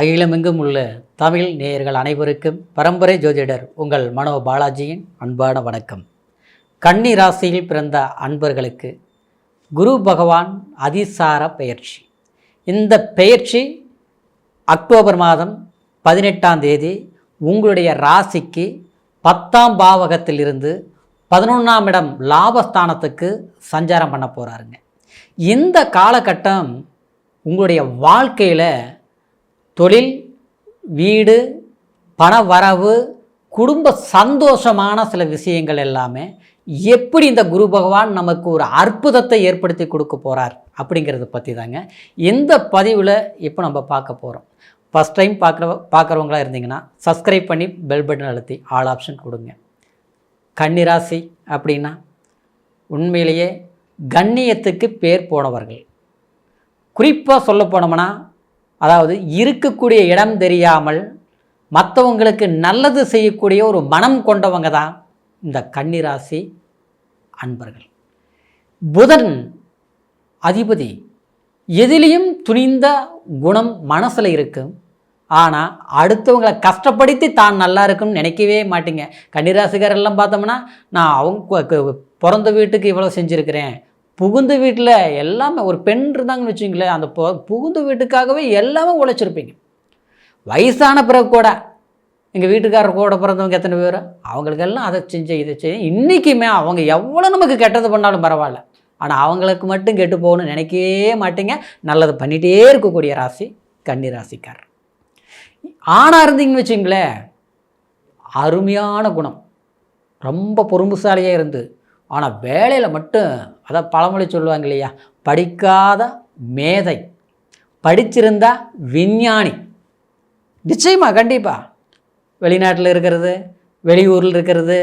அகிலமெங்கும் உள்ள தமிழ் நேயர்கள் அனைவருக்கும் பரம்பரை ஜோதிடர் உங்கள் மனோ பாலாஜியின் அன்பான வணக்கம். கன்னி ராசியில் பிறந்த அன்பர்களுக்கு குரு பகவான் அதிசார பெயர்ச்சி. இந்த பெயர்ச்சி அக்டோபர் மாதம் பதினெட்டாம் தேதி உங்களுடைய ராசிக்கு பத்தாம் பாவகத்திலிருந்து பதினொன்றாம் இடம் லாபஸ்தானத்துக்கு சஞ்சாரம் பண்ண போகிறாருங்க இந்த காலகட்டம் உங்களுடைய வாழ்க்கையில் தொழில் வீடு பண வரவு குடும்ப சந்தோஷமான சில விஷயங்கள் எல்லாமே எப்படி இந்த குரு பகவான் நமக்கு ஒரு அற்புதத்தை ஏற்படுத்தி கொடுக்க போகிறார் அப்படிங்கிறத பற்றி தாங்க. இந்த பதிவில் இப்போ நம்ம பார்க்க போகிறோம் ஃபஸ்ட் டைம் பார்க்குற பார்க்குறவங்களா இருந்தீங்கன்னா சப்ஸ்கிரைப் பண்ணி பெல் பட்டன் அழுத்தி ஆல் ஆப்ஷன் கொடுங்க. கன்னிராசி அப்படின்னா உண்மையிலேயே கண்ணியத்துக்கு பேர் போனவர்கள். குறிப்பாக சொல்ல போனோம்னா அதாவது இருக்கக்கூடிய இடம் தெரியாமல் மற்றவங்களுக்கு நல்லது செய்யக்கூடிய ஒரு மனம் கொண்டவங்க தான் இந்த கன்னிராசி அன்பர்கள். புதன் அதிபதி எதிலையும் துணிந்த குணம் மனசில் இருக்கும் ஆனால் அடுத்தவங்களை கஷ்டப்படுத்தி தான் நல்லா இருக்குன்னு நினைக்கவே மாட்டீங்க. கன்னிராசிகாரெல்லாம் பார்த்தோம்னா நான் அவங்க பிறந்த வீட்டுக்கு இவ்வளோ செஞ்சுருக்கிறேன். புகுந்த வீட்டில் எல்லாமே ஒரு பெண் இருந்தாங்கன்னு வச்சுங்களேன் அந்த பொ புகுந்த வீட்டுக்காகவே எல்லாமே உழைச்சிருப்பீங்க. வயசான பிறகு கூட எங்கள் வீட்டுக்காரர் கூட பிறந்தவங்க எத்தனை பேர்? அவங்களுக்கெல்லாம் அதை செஞ்ச இதை செஞ்சு இன்றைக்குமே அவங்க எவ்வளோ நமக்கு கெட்டது பண்ணாலும் பரவாயில்ல. ஆனால் அவங்களுக்கு மட்டும் கெட்டு போகணும்னு நினைக்கவே மாட்டீங்க. நல்லது பண்ணிகிட்டே இருக்கக்கூடிய ராசி கன்னி ராசிக்கார் ஆணாக இருந்தீங்கன்னு வச்சுங்களேன் அருமையான குணம். ரொம்ப பொறும்புசாலியாக இருந்து ஆனால் வேலையில் மட்டும் அதான் பழமொழி சொல்லுவாங்க இல்லையா? படிக்காத மேதை படிச்சிருந்தா விஞ்ஞானி. நிச்சயமா கண்டிப்பாக வெளிநாட்டில் இருக்கிறது வெளியூரில் இருக்கிறது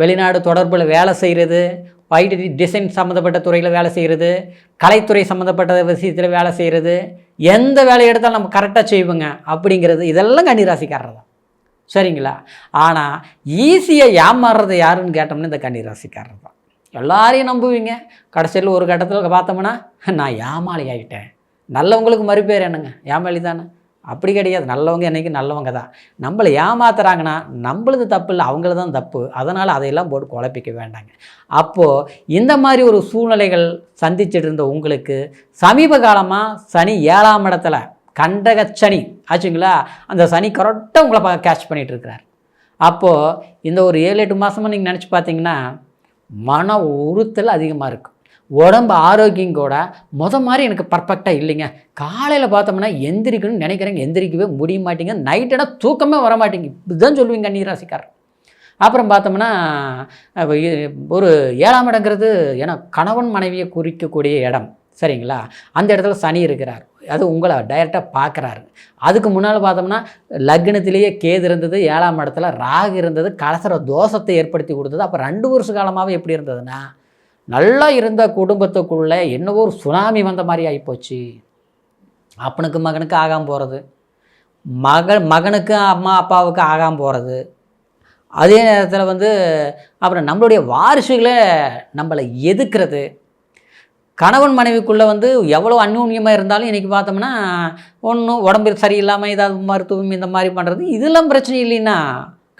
வெளிநாடு தொடர்பில் வேலை செய்கிறது ஐடி டிசைன் சம்மந்தப்பட்ட துறையில் வேலை செய்கிறது கலைத்துறை சம்மந்தப்பட்ட விஷயத்தில் வேலை செய்கிறது எந்த வேலையை எடுத்தாலும் நம்ம கரெக்டாக செய்வோங்க அப்படிங்கிறது இதெல்லாம் கன்னிராசிக்காரர் தான் சரிங்களா ஆனால் ஈஸியாக ஏமாறுறது யாருன்னு கேட்டோம்னா இந்த கன்னிராசிக்காரர் தான் எல்லாரையும் நம்புவீங்க. கடைசியில் ஒரு கட்டத்தில் பார்த்தோம்னா நான் ஏமாளி ஆகிட்டேன் நல்லவங்களுக்கு மறுபேர் என்னங்க? ஏமாளி தானே? அப்படி கிடையாது. நல்லவங்க என்னைக்கு நல்லவங்க தான். நம்மளை ஏமாத்துறாங்கன்னா நம்மளது தப்பு இல்லை அவங்கள தான் தப்பு. அதனால் அதையெல்லாம் போட்டு குழப்பிக்க வேண்டாங்க. அப்போது இந்த மாதிரி ஒரு சூழ்நிலைகள் சந்திச்சிட்டு இருந்த உங்களுக்கு சமீப காலமாக சனி ஏழாம் இடத்துல கண்டக சனி ஆச்சுங்களா? அந்த சனி கரெக்டாக உங்களை பா கேட்ச் பண்ணிகிட்டு இருக்கிறார். அப்போது இந்த ஒரு ஏழு எட்டு மாதமாக நீங்கள் நினச்சி பார்த்தீங்கன்னா மன உறுத்தல் அதிகமாக இருக்கும் உடம்பு ஆரோக்கியம் கூட முத மாதிரி எனக்கு பர்ஃபெக்டாக இல்லைங்க. காலையில் பார்த்தோம்னா எந்திரிக்கணும்னு நினைக்கிறேங்க. எந்திரிக்கவே முடிய மாட்டேங்க. நைட்டுனா தூக்கமே வர மாட்டேங்க. இதுதான் சொல்லுவீங்க கன்னிராசிக்காரர் அப்புறம் பார்த்தோம்னா ஒரு ஏழாம் இடங்கிறது ஏன்னா கணவன் மனைவியை குறிக்கக்கூடிய இடம். சரிங்களா? அந்த இடத்துல சனி இருக்கிறார். அது உங்களை டைரெக்டாக பார்க்குறாரு அதுக்கு முன்னால் பார்த்தோம்னா லக்னத்திலேயே கேது இருந்தது ஏழாம் இடத்துல ராகு இருந்தது கலசர தோஷத்தை ஏற்படுத்தி கொடுத்தது. அப்போ ரெண்டு வருஷ காலமாகவே எப்படி இருந்ததுன்னா நல்லா இருந்த குடும்பத்துக்குள்ளே என்னவோ ஒரு சுனாமி வந்த மாதிரி ஆகிப்போச்சு அப்பனுக்கு மகனுக்கு ஆகாமல் போகிறது மக மகனுக்கு அம்மா அப்பாவுக்கு ஆகாமல் போகிறது அதே நேரத்தில் வந்து அப்புறம் நம்மளுடைய வாரிசுகளை நம்மளை எதுக்கிறது? கணவன் மனைவிக்குள்ளே வந்து எவ்வளோ அந்யூன்யமாக இருந்தாலும் இன்றைக்கி பார்த்தோம்னா ஒன்றும் உடம்பு சரியில்லாமல் ஏதாவது மருத்துவம் இந்த மாதிரி பண்ணுறது இதெல்லாம் பிரச்சனை இல்லைன்னா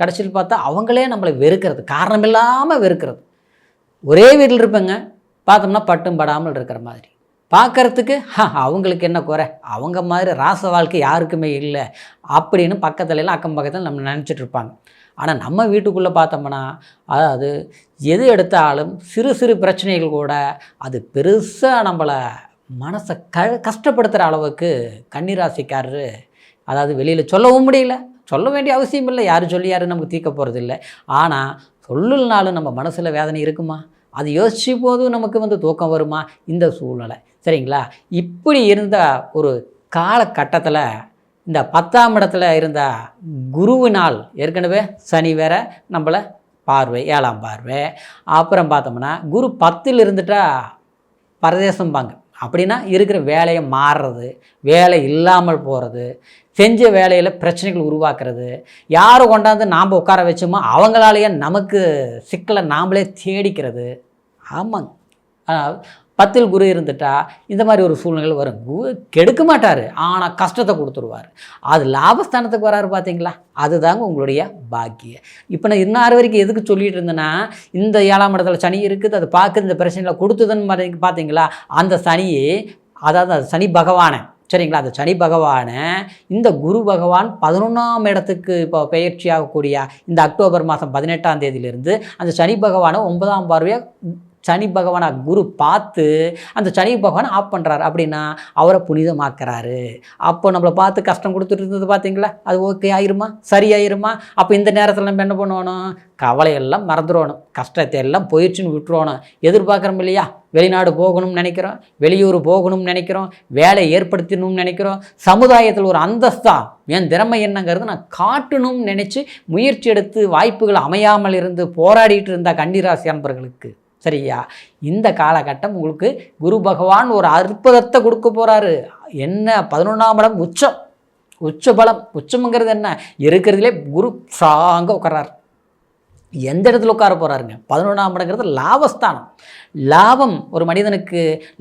கடைசியில் பார்த்தா அவங்களே நம்மளை வெறுக்கிறது. காரணம் இல்லாமல் வெறுக்கிறது. ஒரே வீட்டில் இருப்பேங்க. பார்த்தோம்னா பட்டும் படாமல் இருக்கிற மாதிரி. பார்க்கறதுக்கு அவங்களுக்கு என்ன குறை? அவங்க மாதிரி ராச வாழ்க்கை யாருக்குமே இல்லை. அப்படின்னு பக்கத்துலலாம் அக்கம் பக்கத்தில் நம்ம நினச்சிட்டு இருப்பாங்க. ஆனால் நம்ம வீட்டுக்குள்ளே பார்த்தோம்னா அதாவது எது எடுத்தாலும் சிறு சிறு பிரச்சனைகள் கூட அது பெருசாக நம்மளை மனசை க கஷ்டப்படுத்துகிற அளவுக்கு கன்னிராசிக்காரரு அதாவது வெளியில் சொல்லவும் முடியல. சொல்ல வேண்டிய அவசியம் இல்லை. யார் சொல்லி யாரும் நமக்கு தீர்க்க போகிறது இல்லை. ஆனால் சொல்லலனாலும் நம்ம மனசில் வேதனை இருக்குமா? அது யோசிச்சு போதும் நமக்கு வந்து தூக்கம் வருமா? இந்த சூழ்நிலை. சரிங்களா? இப்படி இருந்த ஒரு காலகட்டத்தில் இந்த பத்தாம் இடத்துல இருந்த குருவினால் ஏற்கனவே சனி வேற நம்மளை பார்வை ஏழாம் பார்வை. அப்புறம் பார்த்தோம்னா குரு பத்தில் இருந்துட்டா பரதேசம் பாங்க. அப்படின்னா இருக்கிற வேலையை மாறுறது வேலை இல்லாமல் போகிறது செஞ்ச வேலையில் பிரச்சனைகள் உருவாக்குறது யாரை கொண்டாந்து நாம் உட்கார வச்சோமோ அவங்களாலேயே நமக்கு சிக்கலை நாம்ளே தேடிக்கிறது. ஆமாங்க. பத்தில் குரு இருந்துட்டா இந்த மாதிரி ஒரு சூழ்நிலை வரும். குரு கெடுக்க மாட்டார் ஆனால் கஷ்டத்தை கொடுத்துருவார். அது லாபஸ்தானத்துக்கு வராரு பார்த்தீங்களா அதுதாங்க உங்களுடைய பாக்கியம். இப்போ நான் இன்னார் வரைக்கும் எதுக்கு சொல்லிட்டு இருந்தேன்னா இந்த ஏழாம் இடத்துல சனி இருக்குது அது பார்க்குது இந்த பிரச்சனையில் கொடுத்ததுன்னு பார்த்தீங்களா அந்த சனியே அதாவது அது சனி பகவானை சரிங்களா? அந்த சனி பகவானை இந்த குரு பகவான் பதினொன்றாம் இடத்துக்கு இப்போ பயிற்சியாகக்கூடிய இந்த அக்டோபர் மாதம் பதினெட்டாம் தேதியிலிருந்து அந்த சனி பகவானை ஒன்பதாம் பார்வையாக சனி பகவானை குரு பார்த்து அந்த சனி பகவானை ஆஃப் பண்ணுறாரு அப்படின்னா அவரை புனிதமாக்குறாரு. அப்போ நம்மளை பார்த்து கஷ்டம் கொடுத்துட்டு இருந்தது பார்த்தீங்களா? அது ஓகே ஆயிருமா? சரி ஆயிருமா? அப்போ இந்த நேரத்தில் நம்ம என்ன பண்ணணும்? கவலையெல்லாம் மறந்துடணும். கஷ்டத்தை எல்லாம் போயிடுச்சுன்னு விட்டுருவோணும் எதிர்பார்க்குறோம் இல்லையா? வெளிநாடு போகணும்னு நினைக்கிறோம். வெளியூர் போகணும்னு நினைக்கிறோம். வேலை ஏற்படுத்தணும்னு நினைக்கிறோம். சமுதாயத்தில் ஒரு அந்தஸ்தா என் திறமை என்னங்கிறது நான் காட்டணும்னு நினச்சி முயற்சி எடுத்து வாய்ப்புகள் அமையாமல் இருந்து போராடிட்டு இருந்தா கண்டிராசி அன்பர்களுக்கு சரியா? இந்த காலகட்டம் உங்களுக்கு குரு பகவான் ஒரு அற்புதத்தை கொடுக்க போகிறாரு என்ன? பதினொன்றாம் இடம் உச்சம். உச்ச பலம் உச்சம்ங்கிறது என்ன? இருக்கிறதுலே குரு ஸ்ட்ராங்காக உட்காராரு எந்த இடத்துல உட்கார போகிறாருங்க பதினொன்றாம் இடங்கிறது லாபஸ்தானம். லாபம் ஒரு மனிதனுக்கு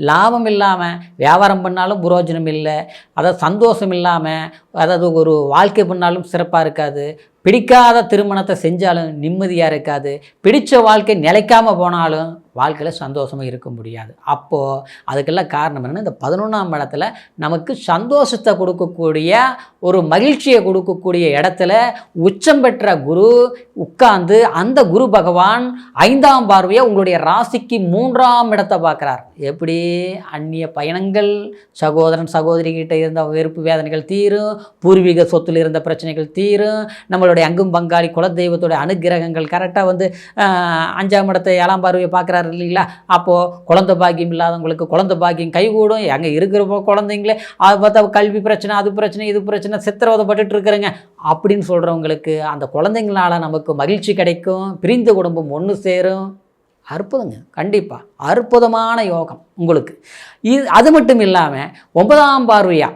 லாபம் இல்லாமல் வியாபாரம் பண்ணாலும் புரோஜனம் இல்லை. அதாவது சந்தோஷம் இல்லாமல் அதாவது ஒரு வாழ்க்கை பண்ணாலும் சிறப்பாக இருக்காது. பிடிக்காத திருமணத்தை செஞ்சாலும் நிம்மதியாக இருக்காது. பிடித்த வாழ்க்கை நிலைக்காமல் போனாலும் வாழ்க்கையில் சந்தோஷமாக இருக்க முடியாது. அப்போது அதுக்கெல்லாம் காரணம் என்னென்னா இந்த பதினொன்றாம் இடத்துல நமக்கு சந்தோஷத்தை கொடுக்கக்கூடிய ஒரு மகிழ்ச்சியை கொடுக்கக்கூடிய இடத்துல உச்சம் பெற்ற குரு உட்கார்ந்து அந்த குரு பகவான் ஐந்தாம் பார்வையை உங்களுடைய ராசிக்கு மூன்றாம் இடத்தை பார்க்குறார். எப்படி? அந்நிய பயணங்கள் சகோதரன் சகோதரிகிட்ட இருந்த வெறுப்பு வேதனைகள் தீரும் பூர்வீக சொத்தில் இருந்த பிரச்சனைகள் தீரும் நம்மளுடைய அங்கும் பங்காளி குலதெய்வத்துடைய அனுகிரகங்கள் கரெக்டாக வந்து அஞ்சாம் இடத்தை ஏழாம் பார்வையை பார்க்குறாரு. இல்லைங்களா? அப்போது குழந்த பாக்கியம் இல்லாதவங்களுக்கு குழந்த பாக்கியம் கைகூடும். அங்கே இருக்கிறப்போ குழந்தைங்களே அதை பார்த்தா கல்வி பிரச்சனை அது பிரச்சனை இது பிரச்சனை சித்திரவதைப்பட்டுட்டு இருக்கிறேங்க. அப்படின்னு சொல்கிறவங்களுக்கு அந்த குழந்தைங்களால நமக்கு மகிழ்ச்சி கிடைக்கும் பிரிந்த குடும்பம் ஒன்று சேரும். அற்புதங்க கண்டிப்பாக அற்புதமான யோகம் உங்களுக்கு. இது அது மட்டும் இல்லாமல் ஒன்பதாம் பார்வையா?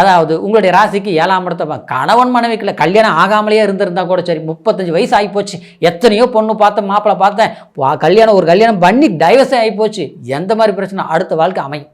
அதாவது உங்களுடைய ராசிக்கு ஏழாம் இடத்தை கணவன் மனைவிக்குள்ள கல்யாணம் ஆகாமலேயே இருந்திருந்தா கூட சரி முப்பத்தஞ்சு வயசு ஆகிப்போச்சு எத்தனையோ பொண்ணு பார்த்தேன் மாப்பிள்ளை பார்த்தேன். கல்யாணம் ஒரு கல்யாணம் பண்ணி டைவர்ஸே ஆகிப்போச்சு எந்த மாதிரி பிரச்சனை? அடுத்த வாழ்க்கை அமையும்.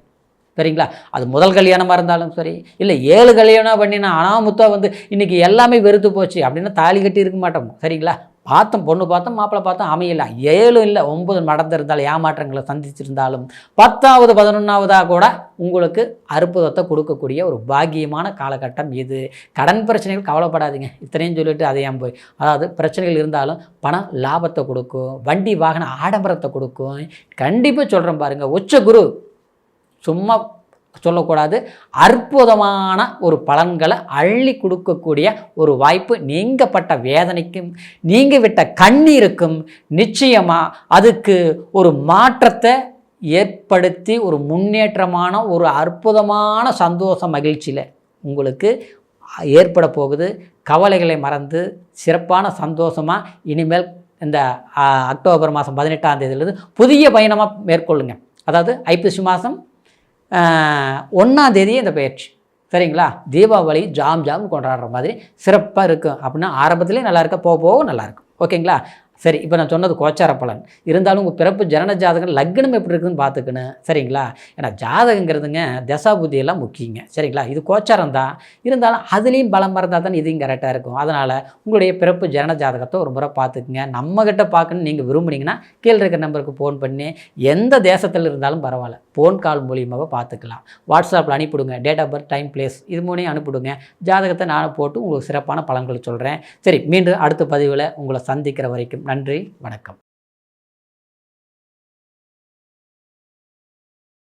சரிங்களா? அது முதல் கல்யாணமாக இருந்தாலும் சரி இல்லை ஏழு கல்யாணம் பண்ணினா அனாமுத்தா வந்து இன்றைக்கி எல்லாமே வெறுத்து போச்சு அப்படின்னா தாலி கட்டி இருக்க மாட்டோம். சரிங்களா? பார்த்தோம் பொண்ணு பார்த்தோம் மாப்பிள்ளை பார்த்தோம் அமையல. ஏழு இல்லை ஒன்பது நடந்திருந்தாலும் ஏமாற்றங்களை சந்திச்சிருந்தாலும் பத்தாவது பதினொன்றாவதாக கூட உங்களுக்கு அற்புதத்தை கொடுக்கக்கூடிய ஒரு பாக்கியமான காலகட்டம் இது. கடன் பிரச்சனைகள் கவலைப்படாதீங்க. இத்தனையும் சொல்லிட்டு அதை போய் அதாவது பிரச்சனைகள் இருந்தாலும் பணம் லாபத்தை கொடுக்கும் வண்டி வாகன ஆடம்பரத்தை கொடுக்கும். கண்டிப்பாக சொல்கிறேன் பாருங்கள் உச்ச குரு. சும்மா சொல்லக்கூடாது. அற்புதமான ஒரு பலன்களை அள்ளி கொடுக்கக்கூடிய ஒரு வாய்ப்பு நீங்கப்பட்ட வேதனைக்கும் நீங்க விட்ட கண்ணீருக்கும் நிச்சயமாக அதுக்கு ஒரு மாற்றத்தை ஏற்படுத்தி ஒரு முன்னேற்றமான ஒரு அற்புதமான சந்தோஷ மகிழ்ச்சியில் உங்களுக்கு ஏற்பட போகுது. கவலைகளை மறந்து சிறப்பான சந்தோஷமாக இனிமேல் இந்த அக்டோபர் மாதம் பதினெட்டாம் தேதியிலிருந்து புதிய பயணமாக மேற்கொள்ளுங்க. அதாவது ஐப்பசி மாதம் ஒன்றாந்தேதி இந்த பயிற்சி. சரிங்களா? தீபாவளி ஜாம் ஜாம் கொண்டாடுற மாதிரி சிறப்பாக இருக்கும். அப்படின்னா ஆரம்பத்துலேயே நல்லாயிருக்க போக போக நல்லாயிருக்கும் ஓகேங்களா? சரி இப்போ நான் சொன்னது கோச்சார பலன். இருந்தாலும் உங்கள் பிறப்பு ஜனன ஜாதகம் லக்னம் எப்படி இருக்குதுன்னு பார்த்துக்கணும். சரிங்களா? ஏன்னா ஜாதகங்கிறதுங்க தசா புத்தியெல்லாம் முக்கியங்க. சரிங்களா? இது கோச்சாரம் தான். இருந்தாலும் அதுலேயும் பலம் இருந்தால் தான் இதையும் கரெக்டாக இருக்கும். அதனால் உங்களுடைய பிறப்பு ஜனன ஜாதகத்தை ஒரு முறை பார்த்துக்குங்க. நம்மக்கிட்ட பார்க்கணும்னு நீங்கள் விரும்புனீங்கன்னா கீழே இருக்கிற நம்பருக்கு ஃபோன் பண்ணி எந்த தேசத்தில் இருந்தாலும் பரவாயில்ல. ஃபோன் கால் மூலியமாக பார்த்துக்கலாம். வாட்ஸ்அப்பில் அனுப்பிவிடுங்க. Date of birth time place இது மூணையும் அனுப்பிவிடுங்க. ஜாதகத்தை நானும் போட்டு உங்களுக்கு சிறப்பான பலன்களை சொல்கிறேன் சரி மீண்டும் அடுத்த பதிவில் உங்களை சந்திக்கிற வரைக்கும் நன்றி வணக்கம்.